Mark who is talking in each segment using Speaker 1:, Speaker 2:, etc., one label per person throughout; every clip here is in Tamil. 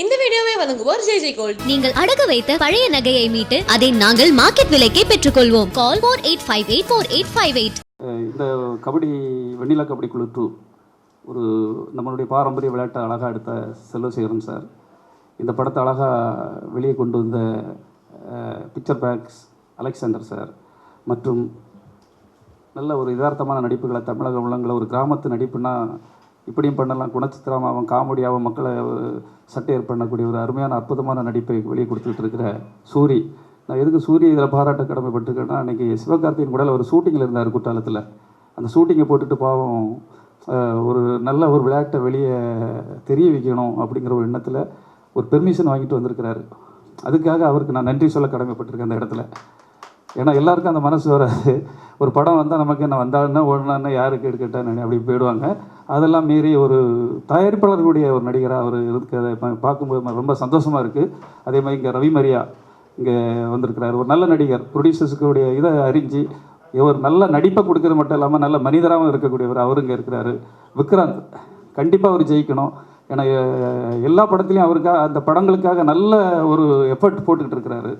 Speaker 1: இந்த வீடியோவை வழங்குவோர் ஜெய் ஜெய் கோல்ட்.
Speaker 2: நீங்கள் அடகு வைத்த பழைய நகையை மீட்டு அதை நாங்கள் மார்க்கெட் விலைக்கே பெற்றுக்கொள்வோம். Call four eight five eight four eight five eight
Speaker 3: இந்த கபடி வெண்ணிலா கபடி குழு டூ ஒரு நம்மளுடைய பாரம்பரிய விளையாட்டை அழகாக எடுத்த செல்வசேகரன் சார். இந்த படத்தை அழகாக வெளியே கொண்டு வந்த பிக்சர் பேக்ஸ் அலெக்சாண்டர் சார். மற்றும் நல்ல ஒரு யதார்த்தமான நடிப்புகளை தமிழக உள்ளங்களை ஒரு கிராமத்து நடிப்புனா இப்படியும் பண்ணலாம். குணச்சித்திரமாகவும் காமெடியாகவும் மக்களை ஒரு சட்டையர் பண்ணக்கூடிய ஒரு அருமையான அற்புதமான நடிப்பை வெளியே கொடுத்துட்டு இருக்கிற சூரி. நான் எதுக்கு சூரிய இதில் பாராட்ட கடமைப்பட்டிருக்கேன்னா அன்றைக்கி சிவகார்த்தியின் கூட ஒரு ஷூட்டிங்கில் இருந்தார் குற்றாலத்தில். அந்த ஷூட்டிங்கை போட்டுட்டு பாவம் ஒரு நல்ல ஒரு விளையாட்டை வெளியே தெரிய வைக்கணும் அப்படிங்கிற ஒரு எண்ணத்தில் ஒரு பெர்மிஷன் வாங்கிட்டு வந்திருக்கிறாரு. அதுக்காக அவருக்கு நான் நன்றி சொல்ல கடமைப்பட்டிருக்கேன் அந்த இடத்துல. ஏன்னா எல்லாருக்கும் அந்த மனசு வராது. ஒரு படம் வந்தால் நமக்கு என்ன வந்தாலுன்னா ஓடனா யாருக்கு எடுக்கட்டான்னு அப்படி போயிடுவாங்க. அதெல்லாம் மீறி ஒரு தயாரிப்பாளர்களுடைய ஒரு நடிகராக அவர் இருக்கிறத பார்க்கும்போது ரொம்ப சந்தோஷமாக இருக்குது அதே மாதிரி இங்கே ரவி மரியா இங்கே வந்திருக்கிறார். ஒரு நல்ல நடிகர் ப்ரொடியூசர்ஸுக்குடைய இதை அறிஞ்சு ஒரு நல்ல நடிப்பை கொடுக்கறது மட்டும் இல்லாமல் நல்ல மனிதராகவும் இருக்கக்கூடியவர் அவர் இங்கே இருக்கிறாரு. விக்ராந்த் கண்டிப்பாக அவர் ஜெயிக்கணும். ஏன்னா எல்லா படத்துலையும் அவருக்காக அந்த படங்களுக்காக நல்ல ஒரு எஃபர்ட் போட்டுக்கிட்டு இருக்கிறாரு.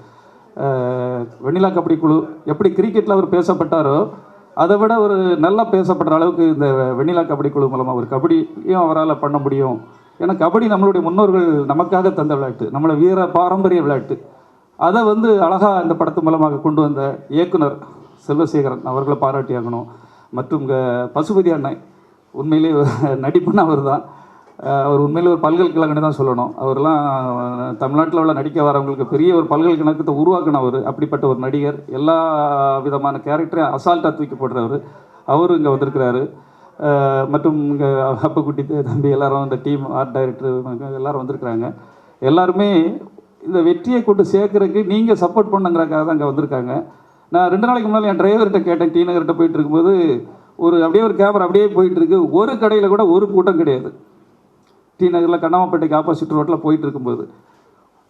Speaker 3: வெண்ணிலா கபடி குழு எப்படி கிரிக்கெட்டில் அவர் பேசப்பட்டாரோ அதை விட ஒரு நல்லா பேசப்படுற அளவுக்கு இந்த வெண்ணிலா கபடி குழு மூலமாக ஒரு கபடியும் அவரால் பண்ண முடியும். ஏன்னா கபடி நம்மளுடைய முன்னோர்கள் நமக்காக தந்த விளையாட்டு நம்மளை வீர பாரம்பரிய விளையாட்டு. அதை வந்து அழகாக இந்த படத்து மூலமாக கொண்டு வந்த இயக்குனர் செல்வசேகரன் அவர்களை பாராட்டியாகணும். மற்றும் இங்கே பசுபதி அண்ணன் உண்மையிலே நடிப்புன்னு அவர் தான் அவர் உண்மையில் ஒரு பல்கலைக்கழகன்னு தான் சொல்லணும். அவர்லாம் தமிழ்நாட்டில் உள்ள நடிக்க வரவங்களுக்கு பெரிய ஒரு பல்கலைக்கழகத்தை உருவாக்கினவர் அப்படிப்பட்ட ஒரு நடிகர். எல்லா விதமான கேரக்டரையும் அசால்ட்டாக தூக்கி போடுறவர். அவரும் இங்கே வந்திருக்கிறாரு. மற்றும் இங்கே அப்பக்குட்டி தம்பி எல்லாரும் இந்த டீம் ஆர்ட் டைரக்டர் எல்லாரும் வந்திருக்கிறாங்க. எல்லாருமே இந்த வெற்றியை கொண்டு சேர்க்கறதுக்கு நீங்கள் சப்போர்ட் பண்ணுங்கிறக்காக தான் இங்கே வந்திருக்காங்க. நான் ரெண்டு நாளைக்கு முன்னால் என் டிரைவர்கிட்ட கேட்டேன். டீ நகர்கிட்ட போயிட்டு இருக்கும்போது ஒரு அப்படியே ஒரு கேமரா அப்படியே போயிட்டு இருக்கு. ஒரு கடையில் கூட ஒரு கூட்டம் கிடையாது. டி நகரில் கண்ணாமப்பேட்டைக்கு ஆப்போசிட் ரோட்டில் போயிட்டு இருக்கும்போது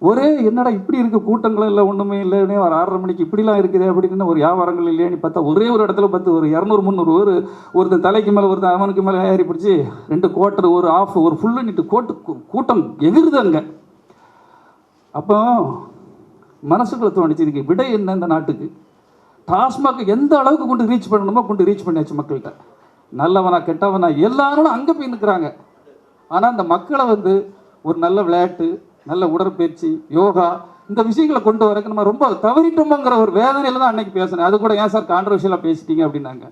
Speaker 3: ஒரே என்னடா இப்படி இருக்குது கூட்டங்களும் இல்லை ஒன்றுமே இல்லைன்னே ஒரு ஆறரை மணிக்கு இப்படிலாம் இருக்குது அப்படின்னு ஒரு வியாபாரங்கள் இல்லையான்னு பார்த்தா ஒரே ஒரு இடத்துல பார்த்து ஒரு இரநூறு முந்நூறு ஒரு ஒருத்தன் தலைக்கு மேலே ஒருத்தன் அவனுக்கு மேலே ஏறி பிடிச்சி ரெண்டு குவார்ட்டர் ஒரு ஆஃப் ஒரு ஃபுல்லு நிட்டு கோட்டு கூட்டம் எகிருது அங்கே. அப்போ மனசுக்குள்ள தோணுச்சு இதுக்கு விடை என்ன இந்த நாட்டுக்கு? டாஸ்மாக் எந்த அளவுக்கு கொண்டு ரீச் பண்ணணுமோ கொண்டு ரீச் பண்ணியாச்சு மக்கள்கிட்ட. நல்லவனா கெட்டவனா எல்லாரும் அங்கே போய் நிற்கிறாங்க ஆனால் அந்த மக்களை வந்து ஒரு நல்ல விளையாட்டு நல்ல உடற்பயிற்சி யோகா இந்த விஷயங்களை கொண்டு வரக்கு நம்ம ரொம்ப தவறிட்டோமோங்கிற ஒரு வேதனையில் தான் அன்னைக்கு பேசினேன். அது கூட ஏன் சார் கான்ட்ரவர்ஷியலாக பேசிட்டீங்க அப்படின்னாங்க.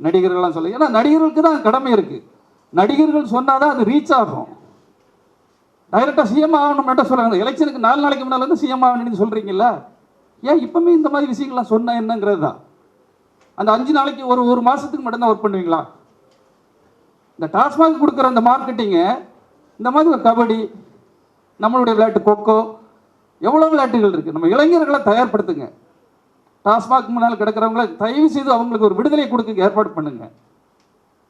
Speaker 3: நடிகர்கள்லாம் சொல்ல ஏன்னா நடிகர்களுக்கு தான் கடமை இருக்குது நடிகர்கள் சொன்னால் தான் அது ரீச் ஆகும். டைரெக்டாக சிஎம் ஆகணும் சொல்கிறாங்க எலெக்ஷனுக்கு நாலு நாளைக்கு முன்னால் வந்து சிஎம் ஆகணும்னு சொல்கிறீங்களா ஏன் இப்போவுமே இந்த மாதிரி விஷயங்கள்லாம் சொன்னால் என்னங்கிறது தான் அந்த அஞ்சு நாளைக்கு ஒரு ஒரு மாதத்துக்கு மட்டும்தான் ஒர்க் பண்ணுவீங்களா? இந்த டாஸ்மாக் கொடுக்குற அந்த மார்க்கெட்டிங்கை இந்த மாதிரி ஒரு கபடி நம்மளுடைய விளையாட்டு கொக்கோ எவ்வளோ விளையாட்டுகள் இருக்குது நம்ம இளைஞர்களை தயார்படுத்துங்க. டாஸ்மாக் முன்னால் கிடக்கிறவங்கள தயவு செய்து அவங்களுக்கு ஒரு விடுதலை கொடுக்க ஏற்பாடு பண்ணுங்க.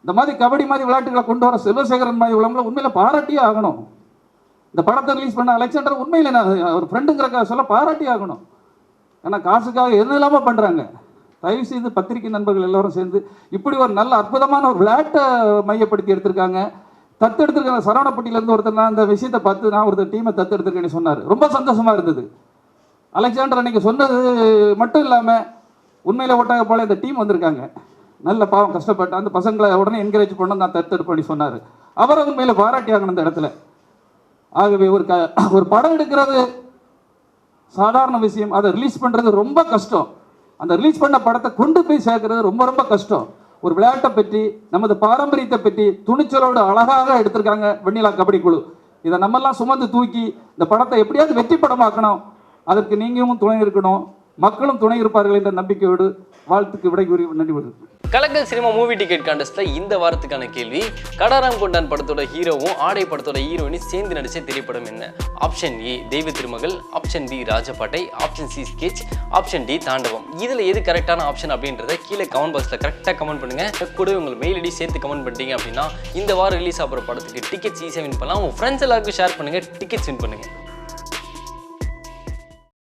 Speaker 3: இந்த மாதிரி கபடி மாதிரி விளையாட்டுகளை கொண்டு வர செல்வசேகரன் மாதிரி உள்ளவங்கள உண்மையில் பாராட்டியே ஆகணும். இந்த படத்தை ரிலீஸ் பண்ண அலெக்சாண்டர் உண்மையில் நான் ஒரு ஃப்ரெண்டுங்கிற சொல்ல பாராட்டி ஆகணும். ஏன்னா காசுக்காக எது இல்லாமல் பண்ணுறாங்க தயவு செய்து பத்திரிகை நண்பர்கள் எல்லாரும் சேர்ந்து இப்படி ஒரு நல்ல அற்புதமான ஒரு விளையாட்டை மையப்படுத்தி எடுத்திருக்காங்க. தத்தெடுத்திருக்காங்க. சரவணப்பட்டியிலேருந்து ஒருத்தர் நான் அந்த விஷயத்தை பார்த்து நான் ஒருத்தர் டீமை தத்தெடுத்திருக்கேன்னு சொன்னார். ரொம்ப சந்தோஷமாக இருந்தது. அலெக்சாண்டர் அன்னைக்கு சொன்னது மட்டும் இல்லாமல் உண்மையில் ஒட்டாக போல இந்த டீம் வந்திருக்காங்க. நல்ல பாவம் கஷ்டப்பட்டு அந்த பசங்களை உடனே என்கரேஜ் பண்ண நான் தத்தெடுப்பேன்னு சொன்னார். அவரை உண்மையில் பாராட்டி ஆகணும் இந்த இடத்துல. ஆகவே ஒரு க ஒரு படம் எடுக்கிறது சாதாரண விஷயம். அதை ரிலீஸ் பண்ணுறது ரொம்ப கஷ்டம். அந்த ரிலீஸ் பண்ண படத்தை கொண்டு போய் சேர்க்கறது ரொம்ப ரொம்ப கஷ்டம். ஒரு விளையாட்டை பற்றி நமது பாரம்பரியத்தை பற்றி துணிச்சலோடு அழகாக எடுத்திருக்காங்க வெண்ணிலா கபடி குழு. இதை நம்மெல்லாம் சுமந்து தூக்கி இந்த படத்தை எப்படியாவது வெற்றி படமாக்கணும். அதற்கு நீங்களும் துணை இருக்கணும். மக்களும் துணை இருப்பார்கள் என்ற நம்பிக்கையோடு வாழ்த்துக்கு விடை கூறி நன்றி வருது
Speaker 4: கலக்கல் சினிமா மூவி டிக்கெட் கான்டெஸ்ட்ல இந்த வாரத்துக்கான கேள்வி கடாராம் கொண்டான் படத்தோட ஹீரோவும் ஆடை படத்தோட ஹீரோயினும் சேர்ந்து நடிச்ச திரைப்படம் என்ன? Option A Deiva Thirumagal. Option B Rajapattai. Option C sketch option D Thandavam. இதுல எது கரெக்டான ஆப்ஷன் அப்படின்றத கீழே கமெண்ட் பாக்ஸ்ல கரெக்டாக கமெண்ட் பண்ணுங்க. கூட உங்கள் மெயில் ஐடி சேர்த்து கமெண்ட் பண்ணிட்டீங்க அப்படின்னா இந்த வாரம் ரிலீஸ் ஆகிற படத்துக்கு டிக்கெட்ஸ் ஈஸியாக வின் பண்ணலாம். உங்க ஃப்ரெண்ட்ஸ் எல்லாருக்கும் ஷேர் பண்ணுங்க. டிக்கெட்ஸ் வின் பண்ணுங்க.